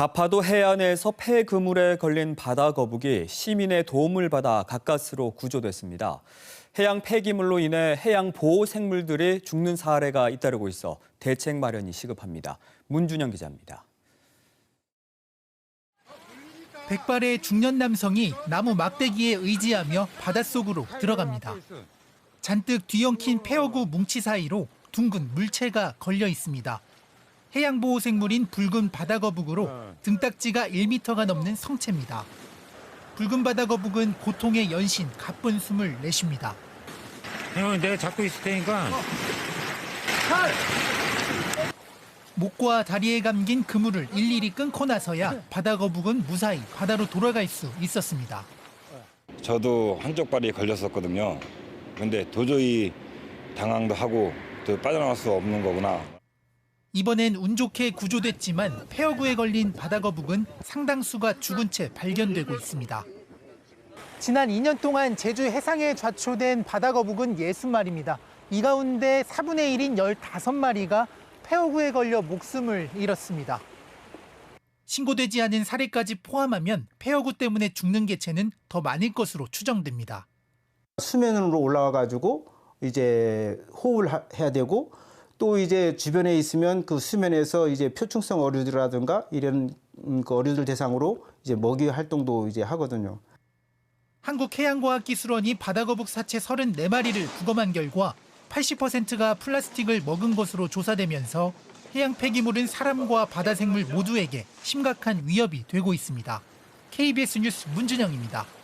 가파도 해안에서 폐그물에 걸린 바다 거북이 시민의 도움을 받아 가까스로 구조됐습니다. 해양 폐기물로 인해 해양 보호 생물들이 죽는 사례가 잇따르고 있어 대책 마련이 시급합니다. 문준영 기자입니다. 백발의 중년 남성이 나무 막대기에 의지하며 바닷속으로 들어갑니다. 잔뜩 뒤엉킨 폐어구 뭉치 사이로 둥근 물체가 걸려 있습니다. 해양보호 생물인 붉은 바다거북으로 등딱지가 1m가 넘는 성체입니다. 붉은 바다거북은 고통의 연신 가쁜 숨을 내쉽니다. 형, 내가 잡고 있을 테니까 목과 다리에 감긴 그물을 일일이 끊고 나서야 바다거북은 무사히 바다로 돌아갈 수 있었습니다. 저도 한쪽 발이 걸렸었거든요. 근데 도저히 당황도 하고 또 빠져나갈 수 없는 거구나. 이번엔 운 좋게 구조됐지만 폐어구에 걸린 바다거북은 상당수가 죽은 채 발견되고 있습니다. 지난 2년 동안 제주 해상에 좌초된 바다거북은 60마리입니다. 이 가운데 4분의 1인 15마리가 폐어구에 걸려 목숨을 잃었습니다. 신고되지 않은 사례까지 포함하면 폐어구 때문에 죽는 개체는 더 많을 것으로 추정됩니다. 수면으로 올라와 가지고 이제 호흡을 하- 해야 되고 또 이제 주변에 있으면 그 수면에서 이제 표충성 어류들이라든가 이런 음, 그 어류들 대상으로 이제 먹이 활동도 이제 하거든요. 한국해양과학기술원이 바다거북 사체 34마리를 부검한 결과 80%가 플라스틱을 먹은 것으로 조사되면서 해양 폐기물은 사람과 바다 생물 모두에게 심각한 위협이 되고 있습니다. KBS 뉴스 문준영입니다.